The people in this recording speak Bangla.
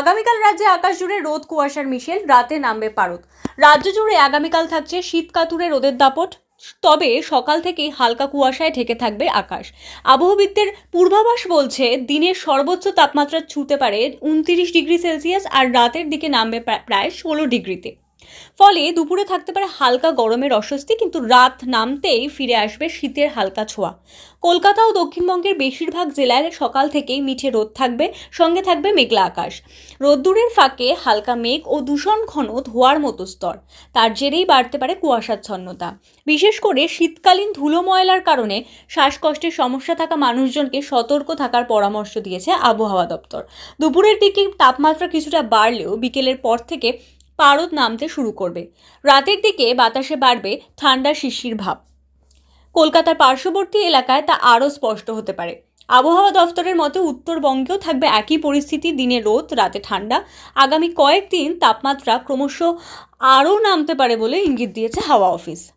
আগামীকাল রাজ্যে আকাশ জুড়ে রোদ, কুয়াশার মিশেল, রাতে নামবে পারদ। রাজ্য জুড়ে আগামীকাল থাকছে শীত কাতুরে রোদের দাপট, তবে সকাল থেকেই হালকা কুয়াশায় ঢেকে থাকবে আকাশ। আবহবিদদের পূর্বাভাস বলছে, দিনের সর্বোচ্চ তাপমাত্রা ছুঁতে পারে উনত্রিশ ডিগ্রি সেলসিয়াস আর রাতের দিকে নামবে প্রায় ষোলো ডিগ্রিতে। ফলে দুপুরে থাকতে পারে হালকা গরমের অস্বস্তি, কিন্তু রাত নামতেই ফিরে আসবে শীতের হালকা ছোঁয়া। কলকাতা ও দক্ষিণবঙ্গের বেশিরভাগ জেলায় সকাল থেকেই মিঠে রোদ থাকবে, সঙ্গে থাকবে মেঘলা আকাশ। রোদ্দুরের ফাঁকে হালকা মেঘ ও দূষণ ঘন ধোয়ার মতো স্তর। তার জেরেই বাড়তে পারে কুয়াশাচ্ছন্নতা। বিশেষ করে শীতকালীন ধুলো ময়লার কারণে শ্বাসকষ্টের সমস্যা থাকা মানুষজনকে সতর্ক থাকার পরামর্শ দিয়েছে আবহাওয়া দপ্তর। দুপুরের দিকে তাপমাত্রা কিছুটা বাড়লেও বিকেলের পর থেকে পারদ নামতে শুরু করবে। রাতের দিকে বাতাসে বাড়বে ঠান্ডা শিশির ভাব। কলকাতার পার্শ্ববর্তী এলাকায় তা আরও স্পষ্ট হতে পারে। আবহাওয়া দফতরের মতে উত্তরবঙ্গেও থাকবে একই পরিস্থিতি, দিনে রোদ, রাতে ঠান্ডা। আগামী কয়েকদিন তাপমাত্রা ক্রমশ আরও নামতে পারে বলে ইঙ্গিত দিয়েছে হাওয়া অফিস।